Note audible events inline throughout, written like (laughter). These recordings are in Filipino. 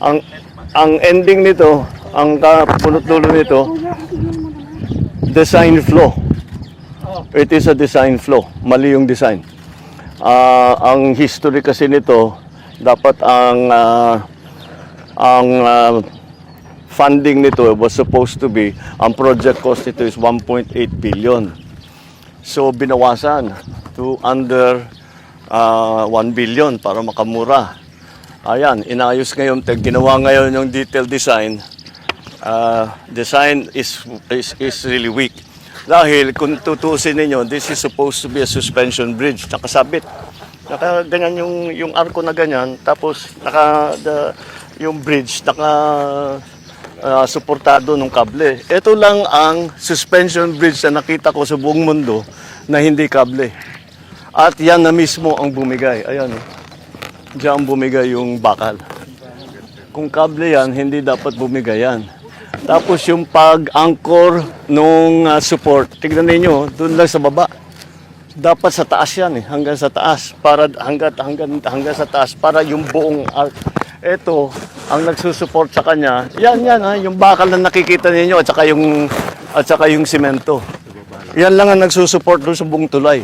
Ang ang ending nito, ang kapunot dulo nito, design flaw. It is a design flaw. Mali yung design. Ah, ang history kasi nito, dapat ang ah, ang ah, funding nito was supposed to be, ang project cost nito is 1.8 billion. So binawasan to under ah, 1 billion para makamura. Ayan, inayos ngayon, ginawa ngayon yung detail design. Ah, design is, is, is really weak. Dahil kung tutusin ninyo, this is supposed to be a suspension bridge. Nakasabit. Naka ganyan yung, yung arko na ganyan. Tapos naka, the, yung bridge, naka ah, suportado ng kable. Ito lang ang suspension bridge na nakita ko sa buong mundo na hindi kable. At yan na mismo ang bumigay. Ayan. oh. Diyan bumigay yung bakal. Kung kable yan, hindi dapat bumigay yan. Tapos yung pag-anchor nung ah, support, tignan ninyo, doon lang sa baba. Dapat sa taas yan eh, hanggang sa taas. Para hanggang, hanggang, hanggang sa taas, para yung buong arc. Ito, ang nagsusupport sa kanya, yan yan ha, yung bakal na nakikita ninyo at saka yung, at saka yung simento. Yan lang ang nagsusupport doon sa buong tulay.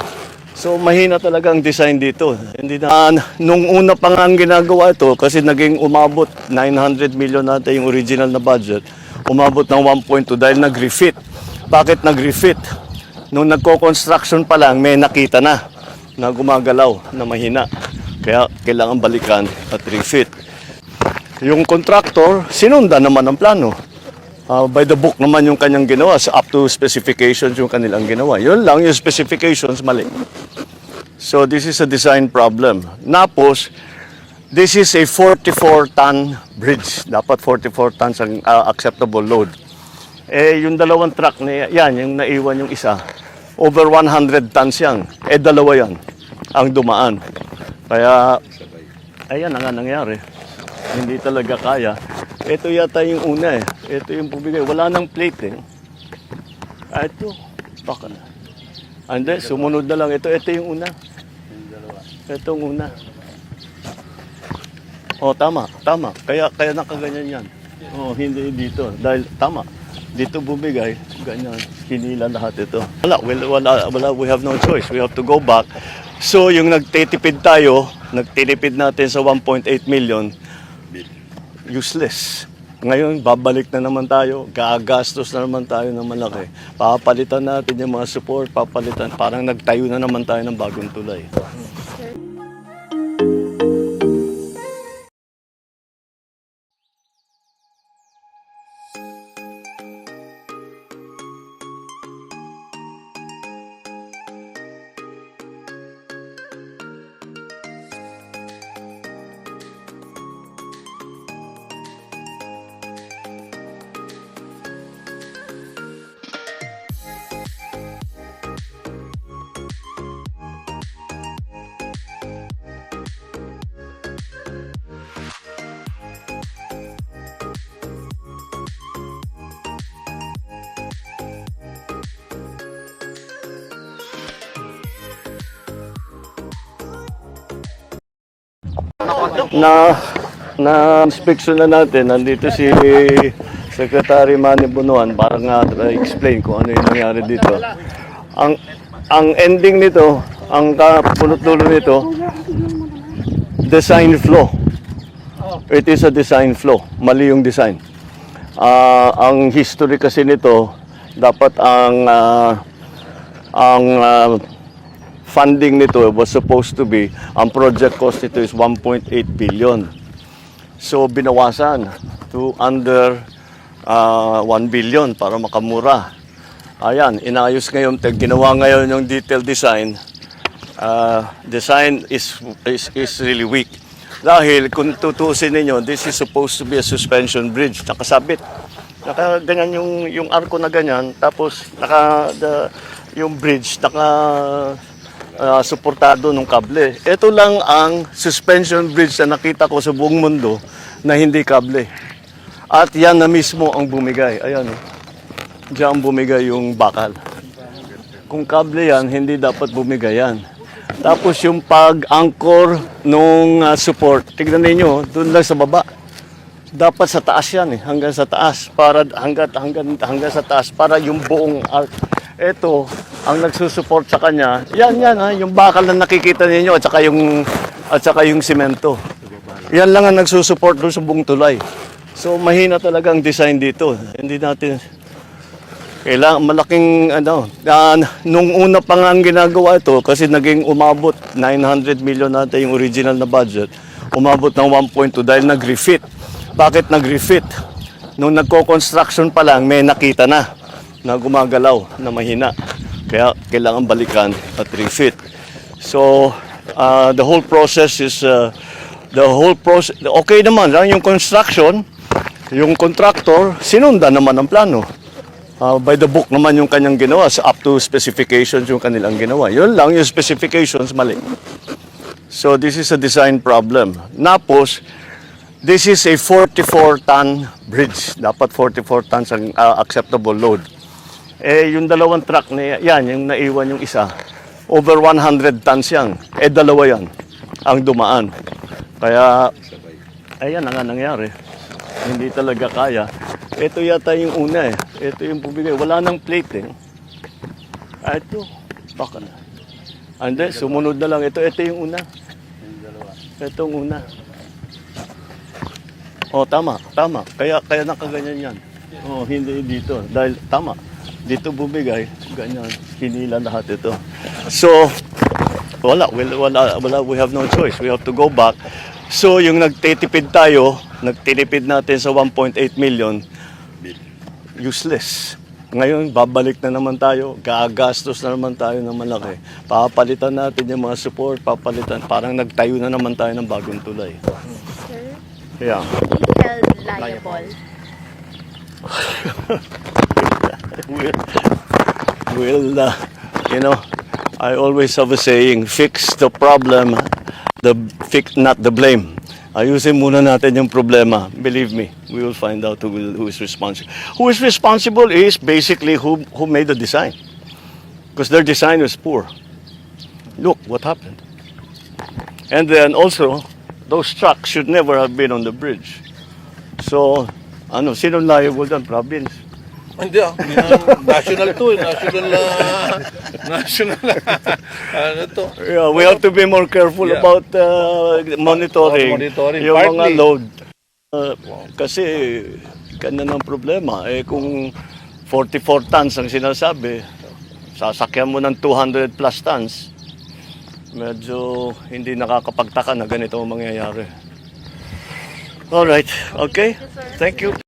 So mahina talaga ang design dito. Hindi na Ah, nung una pa nga ang ginagawa ito kasi naging umabot 900 million nata yung original na budget. Umabot ng 1.2 dahil nag-refit. Bakit nag-refit? Nung nagko-construction pa lang may nakita na na gumagalaw na mahina. Kaya kailangan balikan at refit. Yung contractor, sinunda naman ang plano. Ah, by the book naman yung kanyang ginawa, so up to specifications yung kanilang ginawa. Yun lang, yung specifications mali. So this is a design problem. Napos, this is a 44-ton bridge. Dapat 44 tons ang ah, acceptable load. Eh, yung dalawang truck na yan, yung naiwan yung isa, over 100 tons yan. Eh, dalawa yan ang dumaan. Kaya, ayan ang nangyari. Hindi talaga kaya. Ito yata yung una eh. Ito yung bumigay. Wala nang plate eh. Ah, ito. Baka na. Ande, sumunod na lang. Ito, ito yung una. Ito yung una. Oh, tama, tama. Kaya kaya nakaganyan yan. Oh, hindi dito. Dahil tama. Dito bumigay, ganyan. Hinila lahat ito. Wala, wala, wala, wala, we have no choice. We have to go back. So, yung nagtitipid tayo, nagtitipid natin sa 1.8 million, useless. Ngayon, babalik na naman tayo, gagastos na naman tayo ng malaki. Papalitan natin yung mga support, papalitan. Parang nagtayo na naman tayo ng bagong tulay. Na na inspection na natin nandito si Secretary Manny Bunuan para nga explain kung ano yung nangyari dito. Ang ang ending nito, ang kapunot dulo nito, design flaw. It is a design flaw. Mali yung design. Ah, ang history kasi nito, dapat ang ah, ang ah, funding nito was supposed to be, ang project cost nito is 1.8 billion. So binawasan to under ah, 1 billion para makamura. Ayan, inayos ngayon, ginawa ngayon yung detail design. Ah, design is, is, is really weak. Dahil kung tutusin ninyo, this is supposed to be a suspension bridge. Nakasabit. Naka ganyan yung, yung arko na ganyan. Tapos naka, the, yung bridge, naka ah, suportado ng kable. Ito lang ang suspension bridge na nakita ko sa buong mundo na hindi kable. At yan na mismo ang bumigay. Ayan. oh. Diyan bumigay yung bakal. Kung kable yan, hindi dapat bumigay yan. Tapos yung pag-anchor nung ah, support, tignan ninyo, doon lang sa baba. dapat sa taas yan eh, hanggang sa taas para hanggang hanggang hanggang sa taas para yung buong arc. Ito ang nagsusupport sa kanya. Yan yan ha, yung bakal na nakikita ninyo at saka yung at saka yung simento. Yan lang ang nagsusupport doon sa buong tulay. So mahina talaga ang design dito. Hindi natin kailangan malaking ano, ah, nung una pa nga ang ginagawa ito kasi naging umabot 900 million natin yung original na budget. Umabot ng 1.2 dahil nag-refit. Bakit nag-refit? Nung nagko-construction pa lang may nakita na na gumagalaw na mahina. Kaya kailangan balikan at refit. So ah, the whole process is ah, the whole process okay naman lang yung construction yung contractor sinundan naman ang plano Uh, by the book naman yung kanyang ginawa, so up to specifications yung kanilang ginawa. Yun lang, yung specifications mali. So this is a design problem. Napos, this is a 44-ton bridge. Dapat 44 tons ang uh, acceptable load. Eh, yung dalawang truck na yan, yung naiwan yung isa, over 100 tons yan. Eh, dalawa yan ang dumaan. Kaya, ayan ang nga nangyari. Hindi talaga kaya. Ito yata yung una eh. Ito yung bumigay. Wala nang plate eh. Ah, ito. Baka na. Ande, sumunod na lang. Ito, ito yung una. Ito yung una. Oh, tama, tama. Kaya kaya nakaganyan yan. Oh, hindi dito. Dahil tama. Dito bumigay, ganyan. Hinila lahat ito. So, wala, wala, wala, we have no choice. We have to go back. So, yung nagtitipid tayo, nagtinipid natin sa 1.8 million, useless. Ngayon, babalik na naman tayo, gagastos na naman tayo ng malaki. Papalitan natin yung mga support, papalitan. Parang nagtayo na naman tayo ng bagong tulay. Sir, Yeah. held liable. (laughs) Will, will uh, you know, I always have a saying, fix the problem, the fix, not the blame. Ayusin muna natin yung problema. Believe me, we will find out who, will, who is responsible. Who is responsible is basically who, who made the design. Because their design was poor. Look what happened. And then also, those trucks should never have been on the bridge. So, ano, sino liable dyan? Province. Hindi ah. national to eh. National, ah, national, ano to. Yeah, we have to be more careful Yeah. about uh, monitoring, monitoring, yung mga partly. load. Uh, kasi ganyan ang problema. Eh kung 44 tons ang sinasabi, sasakyan mo ng 200 plus tons, medyo hindi nakakapagtaka na ganito ang mangyayari. Alright, okay. Thank you.